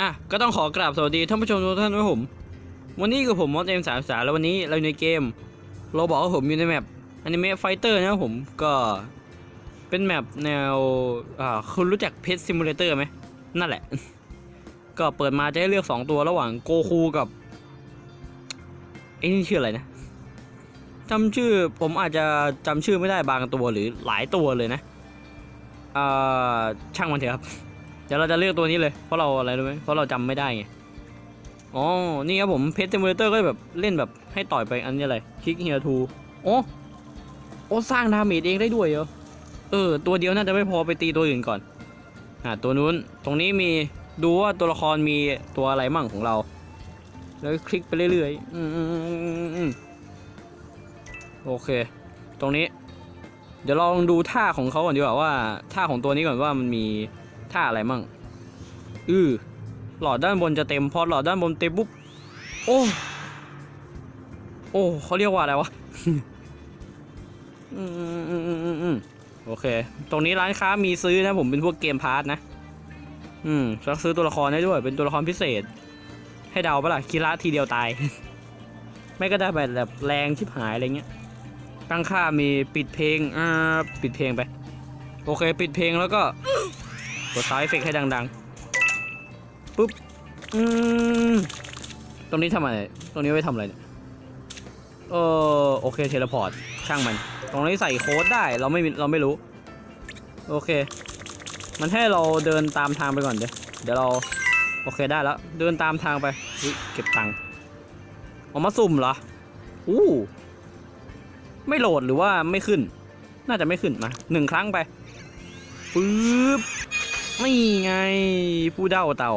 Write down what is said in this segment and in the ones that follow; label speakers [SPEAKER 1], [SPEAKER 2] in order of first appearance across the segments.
[SPEAKER 1] อะ ก็ต้องขอกราบสวัสดีท่านผู้ชมทุกท่านด้วยผม วันนี้กับผมมอสเอ็มสามสาแล้ววันนี้เราอยู่ในเกมเราบอกว่าผมอยู่ในแมปอนิเมะไฟเตอร์นะครับผมก็เป็นแมปแนวอ่าคุณรู้จักเพชรซิมูเลเตอร์ไหม นั่นแหละ ก็เปิดมาจะให้เลือก 2 ตัวระหว่างโกคูกับไอ้นี่ชื่ออะไรนะจำชื่อผมอาจจะจำชื่อไม่ได้บางตัวหรือหลายตัวเลยนะอ่าช่างมันเถอะครับ เดี๋ยวเราจะเลือกตัวนี้เลย เพราะเราอะไรรู้ไหมเพราะเราจำไม่ได้ไง อ๋อ นี่ครับผมเพชรเทมเ a เตอร์ก็แบบเล่นแบบให้ต่อยไปอันนี้อะไร คลิกเฮียทูโอ้โอ้สร้างดาเมจเองได้ด้วยเหรอ เออ ตัวเดียวน่าจะไม่พอไปตีตัวอื่นก่อน อ่าตัวนู้น ตรงนี้มีดูว่าตัวละครมีตัวอะไรมั่งของเรา แล้วคลิกไปเรื่อยๆ อืมอืมอืมโอเค ตรงนี้ เดี๋ยวลองดูท่าของเขาก่อนดีกว่าว่าท่าของตัวนี้ก่อนว่ามันมี ท่าอะไรมั่งอือหลอดด้านบนจะเต็มพอหลอดด้านบนเต็มปุ๊บโอ้โอ้เขาเรียกว่าอะไรวะอืมอืมอืมอืมอืมอืมโอเค ตรงนี้ร้านค้ามีซื้อนะผมเป็นพวกเกมพาร์ทนะ อืมแล้วซื้อตัวละครได้ด้วย เป็นตัวละครพิเศษ ให้เดาปะล่ะคีระทีเดียวตาย ไม่ก็ได้แบบแบบแรงชิบหายอะไรเงี้ย ตั้งค่ามีปิดเพลง อ่า ปิดเพลงไป โอเค ปิดเพลงแล้วก็ กดซาวด์เอฟเฟกให้ดังๆปุ๊บอืมตรงนี้ทำอะไร ตรงนี้ไว้ทำอะไรเนี่ยเออโอเคเทเลพอร์ตช่างมัน ตรงนี้ใส่โค้ดได้เราไม่เราไม่รู้ โอเค มันให้เราเดินตามทางไปก่อนเดี๋ยวเดี๋ยวเราโอเคได้แล้ว เดินตามทางไปเก็บตังค์ออกมาสุ่มเหรออู้ไม่โหลดหรือว่าไม่ขึ้น น่าจะไม่ขึ้นมาหนึ่งครั้งไปปึ๊บ ไม่ไง ผู้เท่าเต่า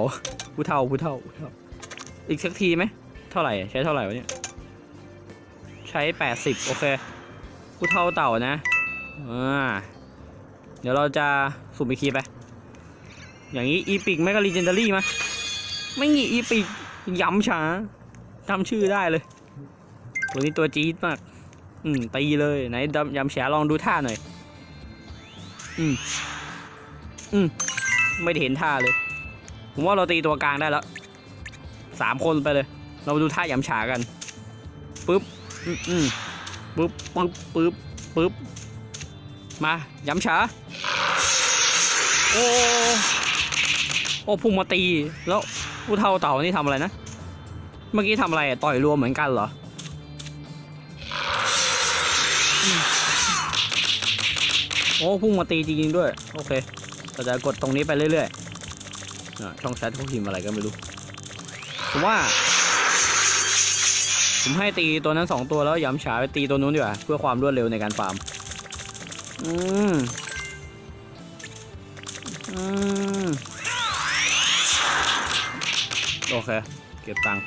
[SPEAKER 1] ผู้เท่าผู้เท่าผู้เท่า อีกสักทีไหม เท่าไหร่ ใช้เท่าไหร่วะเนี่ย ใช้แปดสิบโอเค ผู้เท่าเต่านะอ่าเดี๋ยวเราจะสุ่มอีกทีไป อย่างนี้อีพิกไม่ก็ลีเจนเดารี่มา ไม่มีอีพิกย้ำช้าจำชื่อได้เลย ตัวนี้ตัวจี๊ดมาก อืมตีเลย ไหนดำยำแฉลองดูท่าหน่อย อืม อืม ไม่เห็นท่าเลย ผมว่าเราตีตัวกลางได้แล้วสามคนไปเลย เราดูท่ายำฉากันปึ๊บอืมอืมปึ๊บปึ๊บปึ๊บปึ๊บมายำฉาโอ้โอ้พุ่งมาตีแล้วผู้เท่าเต่านี่ทำอะไรนะ เมื่อกี้ทำอะไรต่อยรวมเหมือนกันเหรอโอ้พุ่งมาตีจริงๆด้วย โอเค เราจะกดตรงนี้ไปเรื่อยๆช่องแชทเขาพิมพ์อะไรก็ไม่รู้ผมว่า ผมให้ตีตัวนั้นสองตัวแล้วย้ำฉาไปตีตัวนู้นดีกว่าเพื่อความรวดเร็วในการฟาร์ม อืม อืม โอเค เก็บตังค์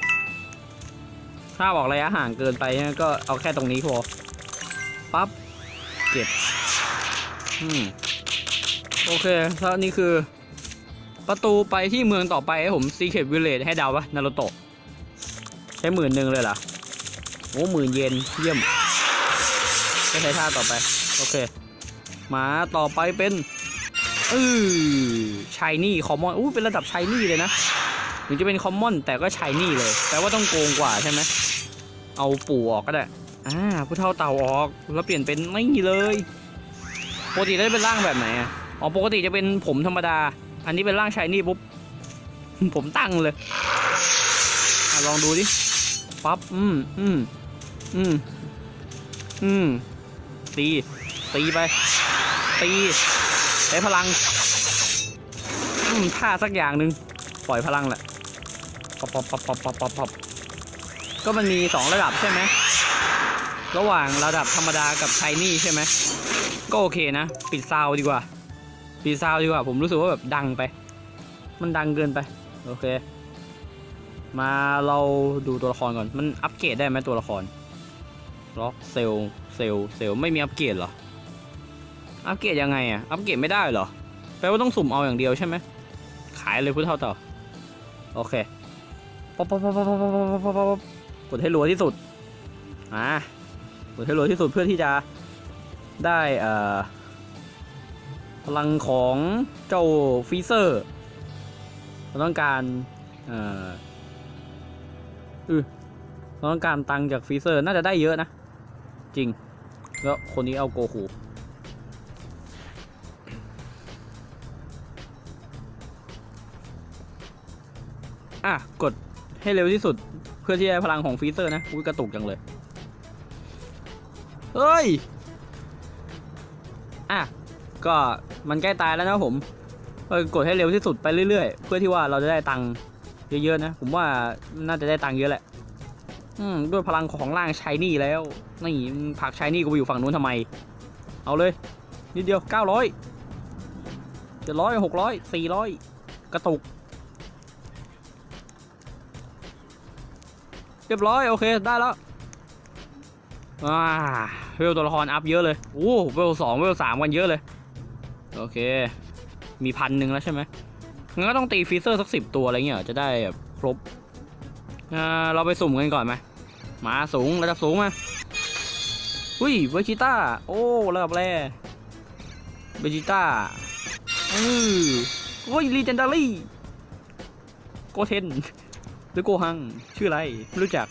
[SPEAKER 1] ถ้าบอกระยะห่างเกินไปนก็เอาแค่ตรงนี้พอปั๊บ เก็บ อืม โอเคแล้วนี่คือ ประตูไปที่เมืองต่อไปให้ผม Secret Village ให้ดาปะนารูโตะใช้หมื่นหนึ่งเลยเหรอโอ้หมื่นเยนเยี่ยมก็ใช้ท่าต่อไป โอเค มาต่อไปเป็นเออชายนี่คอมมอนอู้เป็นระดับชายนี่เลยนะถึงจะเป็นคอมมอนแต่ก็ชายนี่เลยแปลว่าต้องโกงกว่าใช่ไหมเอาปู่ออกก็ได้อ่าผู้เท่าเต่าออกแล้วเปลี่ยนเป็นนี่เลยปกติได้เป็นร่างแบบไหนอะ อ๋อปกติจะเป็นผมธรรมดา อันนี้เป็นร่างชายนี่ปุ๊บ ผมตั้งเลยอลองดูดิ ปั๊บ อืม อืม อืม อืม ตี ตีไป ตีใช้พลัง อืมท่าสักอย่างหนึ่งปล่อยพลังแหละป๊อปป๊อปป๊อปป๊อปป๊อปป๊อปป๊อปก็มันมีสองระดับใช่ไหม ระหว่างระดับธรรมดากับชายนี่ใช่ไหม ก็โอเคนะ ปิดซาวดีกว่า ปีซาวดีกว่าผมรู้สึกว่าแบบดังไป มันดังเกินไป โอเค มาเราดูตัวละครก่อน มันอัปเกรดได้ไหมตัวละคร ล็อกเซลเซลเซลไม่มีอัปเกรดหรอ อัปเกรดยังไงอะอัปเกรดไม่ได้เหรอ แปลว่าต้องสุ่มเอาอย่างเดียวใช่ไหม ขายเลยพุทธเท่าต่อ โอเคป๊อปป๊อปป๊อปป๊อปป๊อปป๊อปป๊อปกดให้รัวที่สุด อ่ากดให้รัวที่สุดเพื่อที่จะได้เอ่อ พลังของเจ้าฟีเซอร์เราต้องการเอออือเราต้องการตังจากฟีเซอร์น่าจะได้เยอะนะ จริง แล้วคนนี้เอาโกคูอะ กดให้เร็วที่สุดเพื่อที่จะพลังของฟีเซอร์นะอุ้ยกระตุกจังเลย เฮ้ย อะ ก็มันใกล้ตายแล้วนะผมกดให้เร็วที่สุดไปเรื่อยๆ เพื่อที่ว่าเราจะได้ตังค์เยอะๆนะ ผมว่าน่าจะได้ตังค์เยอะแหละ อืมด้วยพลังของร่างชายนี่แล้วนี่ผักชายนี่กูไปอยู่ฝั่งนู้นทำไม เอาเลย นิดเดียวเก้าร้อยเจ็ดร้อยหกร้อยสี่ร้อยกระตุก เรียบร้อยโอเคได้แล้วอ่าเวลตัวละครอัพเยอะเลยโอ้เวลสองเวลสามกันเยอะเลย โอเค มีพันหนึ่งแล้วใช่ไหมงั้นก็ต้องตีฟีเซอร์สักสิบตัวอะไรเงี้ยจะได้แบบครบเราไปสุ่มกันก่อนไหมมาสูงระดับสูงมาอุ้ยเวจิต้า โอ้ระดับแรเวจิต้าอือโอ้ยลีเจนดารี่โกเทนหรือโกฮัง ชื่ออะไร ไม่รู้จัก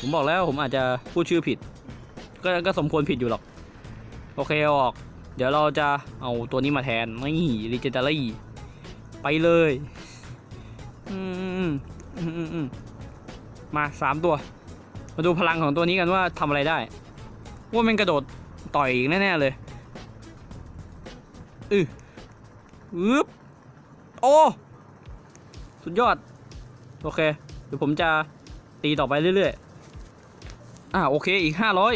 [SPEAKER 1] ผมบอกแล้วผมอาจจะพูดชื่อผิด ก็ก็สมควรผิดอยู่หรอก โอเคออก เดี๋ยวเราจะเอาตัวนี้มาแทนนี่ลีเจนดารี่ไปเลยอืมอืมอืมมาสามตัว มาดูพลังของตัวนี้กันว่าทำอะไรได้ว่ามันกระโดดต่อยอีกแน่ ๆ เลยอืออึบโอ้สุดยอด โอเค เดี๋ยวผมจะตีต่อไปเรื่อยๆ อ่าโอเคอีกห้าร้อย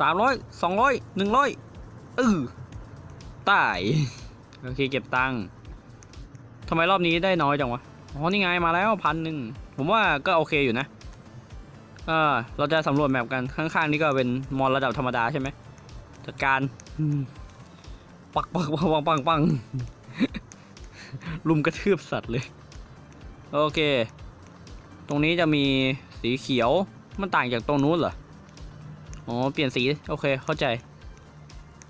[SPEAKER 1] สามร้อยสองร้อยหนึ่งร้อยอือตาย โอเคเก็บตังค์ทำไมรอบนี้ได้น้อยจังวะ อ๋อ นี่ไงมาแล้วพันหนึ่ง ผมว่าก็โอเคอยู่นะ เอ่าเราจะสำรวจแมปกันข้างๆนี่ก็เป็นมอนระดับธรรมดาใช่ไหมจัดการ ปักปักปักปักปักปักลุมกระทืบสัตว์เลย โอเค ตรงนี้จะมีสีเขียว มันต่างจากตรงนู้นเหรอ อ๋อ เปลี่ยนสี โอเค เข้าใจ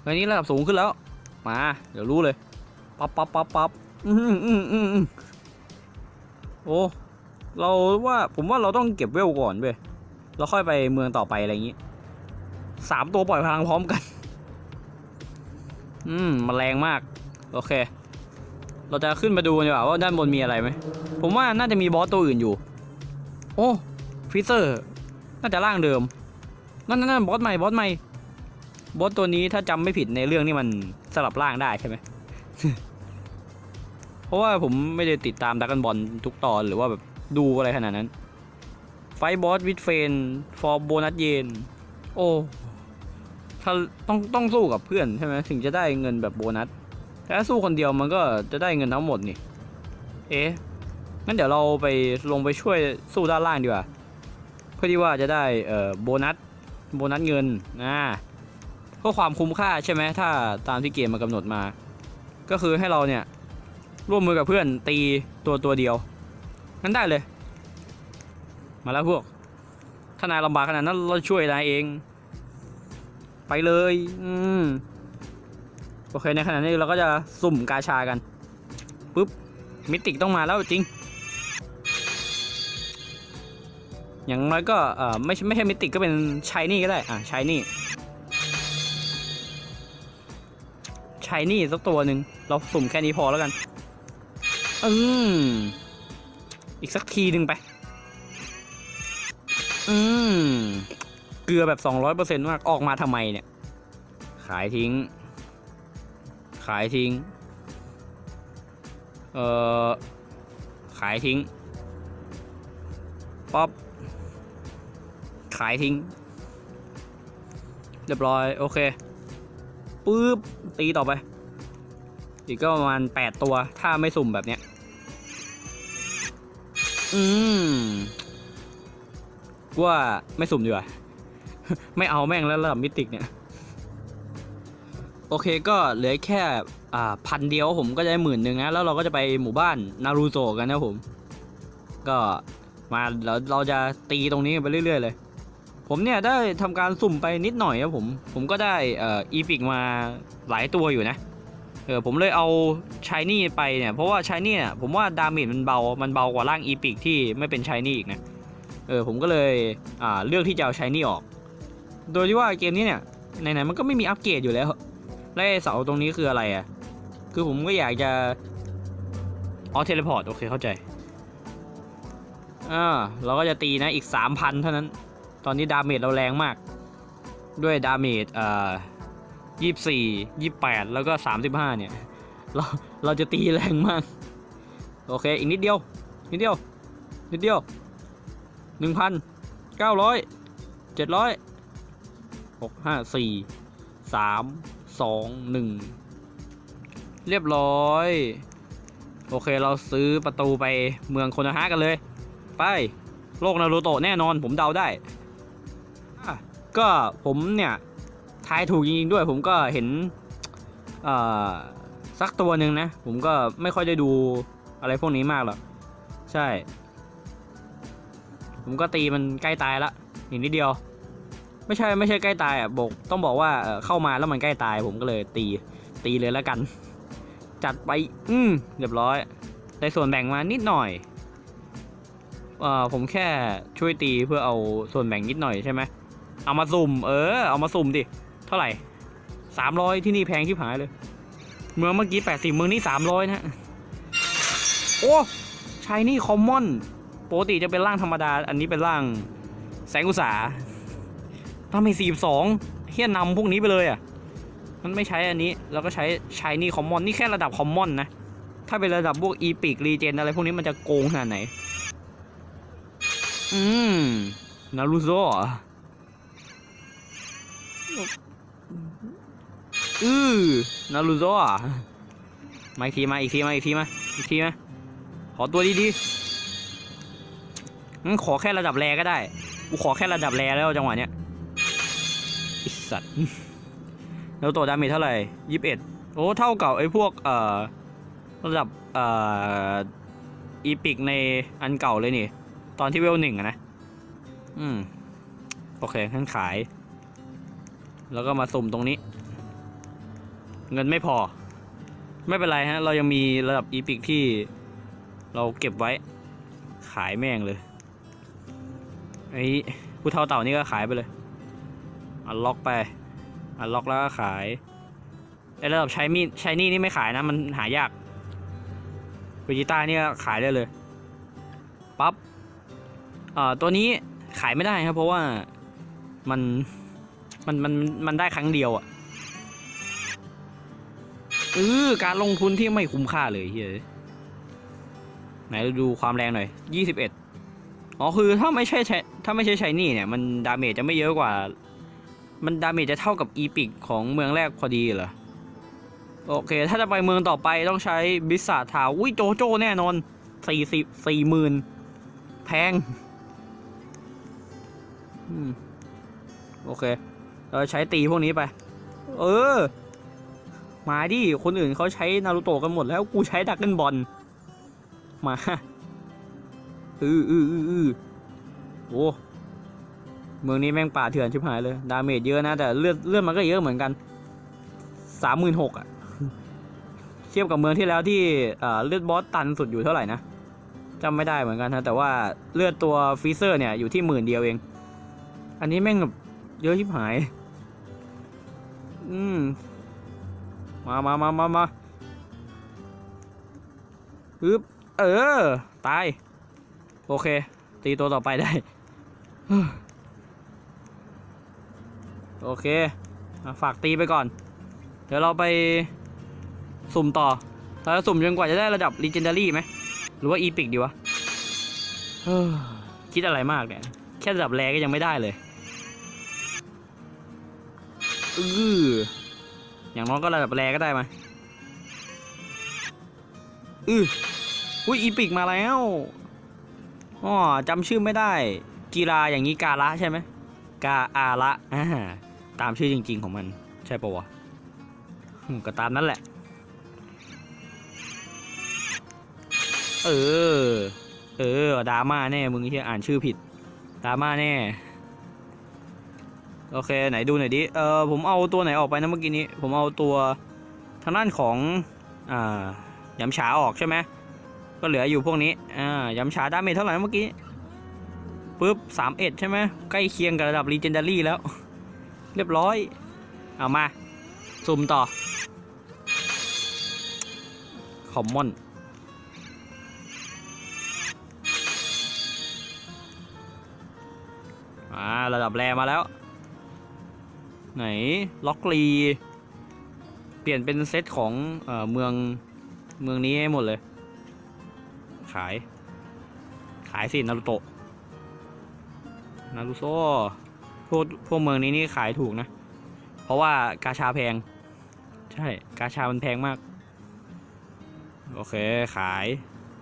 [SPEAKER 1] อันนี้ระดับสูงขึ้นแล้ว มา เดี๋ยวรู้เลย ปั๊บปั๊บปั๊บปั๊บอืมอืมอืมอืมโอ้ เราว่า ผมว่าเราต้องเก็บเวลก่อนเว้ยเราค่อยไปเมืองต่อไปอะไรอย่างงี้ สามตัวปล่อยพลังพร้อมกัน อืมมันแรงมาก โอเค เราจะขึ้นมาดูดีกว่าว่าด้านบนมีอะไรไหม ผมว่าน่าจะมีบอสตัวอื่นอยู่ โอ้ฟิเซอร์ น่าจะร่างเดิม นั่นนั่นบอสใหม่บอสใหม่บอสตัวนี้ถ้าจำไม่ผิดในเรื่องนี่มันสลับร่างได้ใช่ไหมเพราะว่าผมไม่ได้ติดตามดักกันบอลทุกตอนหรือว่าแบบดูอะไรขนาดนั้น ไฟบอสวิดเฟนฟอร์โบนัสเยนโอ้ถ้าต้องต้องสู้กับเพื่อนใช่ไหมถึงจะได้เงินแบบโบนัสแต่ถ้าสู้คนเดียวมันก็จะได้เงินทั้งหมดนี่ เอ๊ะงั้นเดี๋ยวเราไปลงไปช่วยสู้ด้านล่างดีกว่า เพื่อที่ว่าจะได้เอ่อโบนัส โบนัสเงินนะเพื่อความคุ้มค่าใช่ไหมถ้าตามที่เกมมากำหนดมา ก็คือให้เราเนี่ยร่วมมือกับเพื่อนตีตัวตัวเดียวงั้นได้เลย มาแล้วพวกถ้านายลำบากขนาดนั้นเราช่วยนายเอง ไปเลย อืมโอเคในขณะนี้เราก็จะสุ่มกาชากันปุ๊บมิติกต้องมาแล้วจริง อย่างน้อยก็เอ่อไม่ใช่ไม่ใช่มิติกก็เป็นชายนี่ก็ได้ อะชายนี่ชายนี่สักตัวหนึ่งเราสุ่มแค่นี้พอแล้วกัน อืมอีกสักทีหนึ่งไป อืมเกลือแบบสองร้อยเปอร์เซ็นต์มาก ออกมาทำไมเนี่ย ขายทิ้ง ขายทิ้ง เอ่อ ขายทิ้ง ป๊อป ขายทิ้ง เรียบร้อย โอเคปึ๊บตีต่อไป อีกก็ประมาณแปดตัว ถ้าไม่สุ่มแบบเนี้ย อืมว่าไม่สุ่มดีกว่า ไม่เอาแม่งแล้วระดับมิติกเนี่ย โอเคก็เหลือแค่อ่าพันเดียวผมก็จะได้หมื่นหนึ่งนะ แล้วเราก็จะไปหมู่บ้านนารูโตะกันนะผม ก็มาเราเราจะตีตรงนี้ไปเรื่อย ๆ เลย ผมเนี่ยได้ทำการสุ่มไปนิดหน่อยครับผม ผมก็ได้เอ่ออีพิกมาหลายตัวอยู่นะเออผมเลยเอาชายนี่ไปเนี่ย เพราะว่าชายนี่เนี่ยผมว่าดาเมจมันเบา มันเบากว่าร่างอีพิกที่ไม่เป็นชายนี่อีกนะ เออผมก็เลยอ่าเลือกที่จะเอาชายนี่ออก โดยที่ว่าเกมนี้เนี่ยไหนๆมันก็ไม่มีอัปเกรดอยู่แล้ว และเสาตรงนี้คืออะไรอะ คือผมก็อยากจะอ๋อเทเลพอร์ตโอเคเข้าใจอ่าเราก็จะตีนะอีก 3,000 เท่านั้น ตอนนี้ดาเมจเราแรงมาก ด้วยดาเมจอ่ายี่สี่ยี่แปดแล้วก็35เนี่ย เราเราจะตีแรงมาก โอเค อีกนิดเดียว นิดเดียว นิดเดียว1,000 900 700 6 5 4 3 2 1เจ็ดร้อยหกห้าสี่สามสองหนึ่งเรียบร้อย โอเคเราซื้อประตูไปเมืองโคนาฮะกันเลย ไป โลกนารูโตะแน่นอนผมเดาได้ ก็ผมเนี่ยทายถูกจริงๆด้วย ผมก็เห็นสักตัวหนึ่งนะ ผมก็ไม่ค่อยได้ดูอะไรพวกนี้มากหรอก ใช่ ผมก็ตีมันใกล้ตายละอีกนิดเดียว ไม่ใช่ไม่ใช่ใกล้ตายอะบอกต้องบอกว่าเอ่อเข้ามาแล้วมันใกล้ตาย ผมก็เลยตีตีเลยแล้วกัน จัดไป อืมเรียบร้อยได้ส่วนแบ่งมานิดหน่อยเอ่อผมแค่ช่วยตีเพื่อเอาส่วนแบ่งนิดหน่อยใช่ไหม เอามาสุ่ม เออ เอามาสุ่มดิ เท่าไหร่สามร้อยที่นี่แพงที่หายเลย เมืองเมื่อกี้แปดสิบเมืองนี้สามร้อยนะโอ้ชายนี่คอมมอนปกติจะเป็นร่างธรรมดา อันนี้เป็นร่างแสงอุตสาถ้าไม่สี่สองเฮียนำพวกนี้ไปเลยอะ มันไม่ใช้อันนี้ แล้วก็ใช้ชายนี่คอมมอน นี่แค่ระดับคอมมอนนะ ถ้าเป็นระดับพวกอีพิกรีเจนอะไรพวกนี้มันจะโกงขนาดไหน อืม นารูโซ อือนารูโซะมาอีกทีมาอีกทีมาอีกทีมาอีกทีมาขอตัวดีๆงั้นขอแค่ระดับแรก็ได้ กูขอแค่ระดับแรแล้วจังหวะเนี้ยไอิสัตว์แล้วตัวดาเมจเท่าไหร่ยี่สิบเอ็ดโอ้เท่ากับไอ้พวกเอ่อระดับเอ่ออีพิกในอันเก่าเลยนี่ ตอนที่เวลหนึ่งนะ อืม โอเคงั้นขาย แล้วก็มาสุ่มตรงนี้ เงินไม่พอ ไม่เป็นไรฮะ เรายังมีระดับอีพิกที่เราเก็บไว้ ขายแม่งเลยไอ้ผู้เท่าเต่านี่ก็ขายไปเลย อันล็อกไป อันล็อกแล้วก็ขายไอ้ระดับใช้มีดใช้นี่นี่ไม่ขายนะ มันหายากเวจิต้านี่ก็ขายได้เลยปั๊บเอ่อตัวนี้ขายไม่ได้ครับ เพราะว่ามัน มันมันมันได้ครั้งเดียวอะ่ะเออการลงทุนที่ไม่คุ้มค่าเลยเฮ้ยไหนดูความแรงหน่อยยี่สิบเอ็ดอ๋อคือถ้าไม่ใช่ใช้ถ้าไม่ใช่ใช้นี่เนี่ย มันดาเมจจะไม่เยอะกว่า มันดาเมจจะเท่ากับอีพิกของเมืองแรกพอดีเหรอโอเค ถ้าจะไปเมืองต่อไปต้องใช้บิสซาทาวอุ้ยโจโจ้แน่นอนสี่สิบสี่หมื่นแพง อืม โอเค เราใช้ตีพวกนี้ไป เออ มาดิ คนอื่นเขาใช้นารูโตะกันหมดแล้วกูใช้ดักเกิลบอล มาอืออืออืออือโอ้ เมืองนี้แม่งป่าเถื่อนชิบหายเลย ดาเมจเยอะนะ แต่เลือดเลือดมันก็เยอะเหมือนกัน สามหมื่นหกอะเทียบกับเมืองที่แล้วที่เอ่อเลือดบอสตันสุดอยู่เท่าไหร่นะจำไม่ได้เหมือนกันนะแต่ว่าเลือดตัวฟีเซอร์เนี่ยอยู่ที่หมื่นเดียวเอง อันนี้แม่งแบบเยอะชิบหาย อืม มามามามามาฮึบเออ ตาย โอเค ตีตัวต่อไปได้ โอเค ฝากตีไปก่อน เดี๋ยวเราไปสุ่มต่อเราจะสุ่มจนกว่าจะได้ระดับ Legendary ไหม หรือว่า Epic ดีวะคิดอะไรมากเนี่ย แค่ระดับแรก็ยังไม่ได้เลย อืออย่างน้อยก็ระดับแรก็ได้มาอืออุ้ย Epic มาแล้วอ๋อจำชื่อไม่ได้ กีฬาอย่างนี้กาละใช่ไหมกาอาละอ่าตามชื่อจริง ๆ ของมัน ใช่ปะวะก็ตามนั้นแหละ เออ เออดราม่าแน่ มึงที่อ่านชื่อผิดดราม่าแน่ โอเคไหนดูหน่อยดิ เออผมเอาตัวไหนออกไปนะเมื่อกี้นี้ ผมเอาตัวทางด้านของอ่ายำฉาออกใช่ไหมก็เหลืออยู่พวกนี้อ่ายำฉาดาเมจเท่าไหร่เมื่อกี้ปุ๊บสามเอ็ดใช่ไหมใกล้เคียงกับระดับ l ีเจนดารี่แล้ว เรียบร้อย เอามาสุ่มต่อคอมมอนอ่าระดับแรมาแล้ว ไหนล็อกลี เปลี่ยนเป็นเซตของเออเมืองเมืองนี้ให้หมดเลย ขาย ขายสินารุโตะนารุโซพวกพวกเมืองนี้นี่ขายถูกนะ เพราะว่ากาชาแพง ใช่ กาชามันแพงมาก โอเค ขาย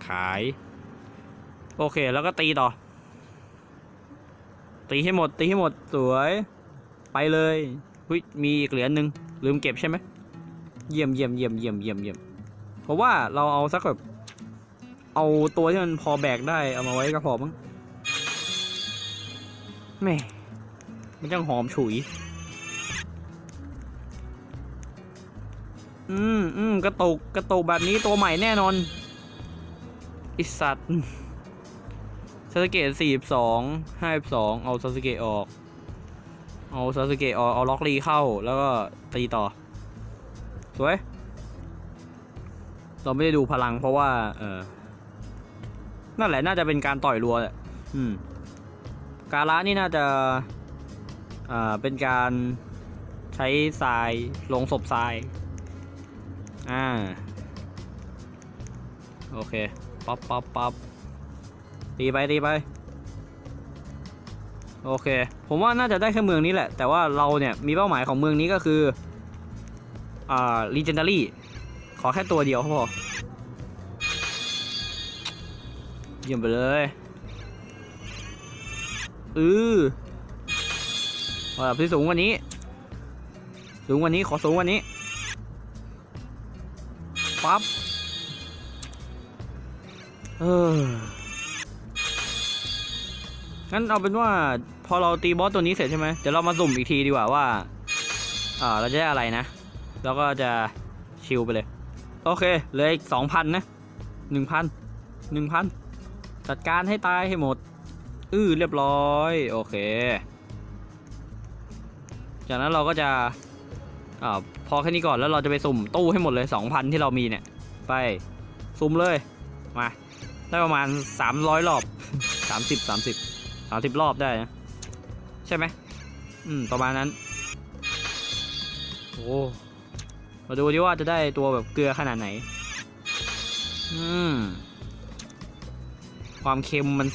[SPEAKER 1] ขาย โอเค แล้วก็ตีต่อ ตีให้หมด ตีให้หมด สวย ไปเลยหุยมีอีกเหรียญหนึ่งลืมเก็บใช่ไหมเยี่ยมเยี่ยมเยี่ยมเยี่ยมเยี่ยมเยี่ยมเพราะว่าเราเอาสักแบบเอาตัวที่มันพอแบกได้เอามาไว้ก็พอมั้งแม่มันจังหอมฉุย อืมอืมกระตุกกระตุกแบบนี้ตัวใหม่แน่นอนอิสัตซาสเกะสี่สองห้าสองเอาซาสเกะออก เอาซาสเกะออกเอาล็อกลีเข้าแล้วก็ตีต่อ สวย เราไม่ได้ดูพลังเพราะว่า เออนั่นแหละน่าจะเป็นการต่อยรัวแหละอืม การะนี่น่าจะ อ่า เป็นการใช้ทรายลงศพทราย อ่า โอเค ปั๊บปั๊บปั๊บตีไปตีไป โอเค ผมว่าน่าจะได้แค่เมืองนี้แหละ แต่ว่าเราเนี่ยมีเป้าหมายของเมืองนี้ก็คือ อ่า legendary ขอแค่ตัวเดียวพอเยี่ยมไปเลยอือระดับที่สูงกว่านี้ สูงกว่านี้ขอสูงกว่านี้ปั๊บเอองั้นเอาเป็นว่า พอเราตีบอสตัวนี้เสร็จใช่ไหมเดี๋ยวเรามาสุ่มอีกทีดีกว่าว่าอ่าเราจะได้อะไรนะ แล้วก็จะชิลไปเลย โอเคเหลืออีกสองพันนะหนึ่งพันหนึ่งพันจัดการให้ตายให้หมด อื้อเรียบร้อย โอเค จากนั้นเราก็จะอ่าพอแค่นี้ก่อนแล้วเราจะไปสุ่มตู้ให้หมดเลยสองพันที่เรามีเนี่ย ไปสุ่มเลยมาได้ประมาณสามร้อยรอบสามสิบสามสิบสามสิบรอบได้นะ ช่ไหมอืม ประมาณนั้น โอ้มาดูดิว่าจะได้ตัวแบบเกลือขนาดไหน อืม ความเค็มมัน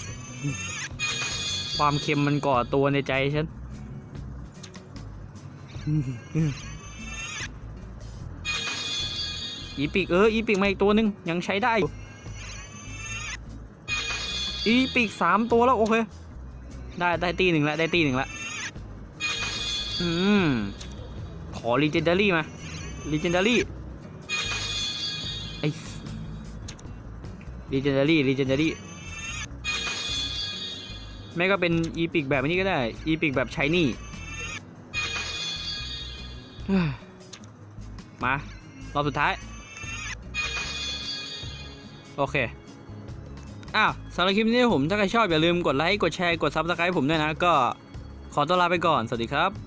[SPEAKER 1] ความเค็มมันก่อตัวในใจฉัน อีปิกเออ อีปิกมาอีกตัวหนึ่งยังใช้ได้อยู่อีปิกสามตัวแล้ว โอเค ได้ได้ตีหนึ่งแล้วได้ตีหนึ่งแล้วอืมขอ legendary มา legendary ไอ้ legendary legendary แม่ก็เป็น e p i c แบบนี้ก็ได้ e p i c แบบ shiny เฮ้ยมารอบสุดท้าย โอเค อ้าวสำหรับคลิปนี้ผมถ้าใครชอบอย่าลืมกดไลค์ กดแชร์ กด Subscribe ผมด้วยนะ ก็ขอตัวลาไปก่อน สวัสดีครับ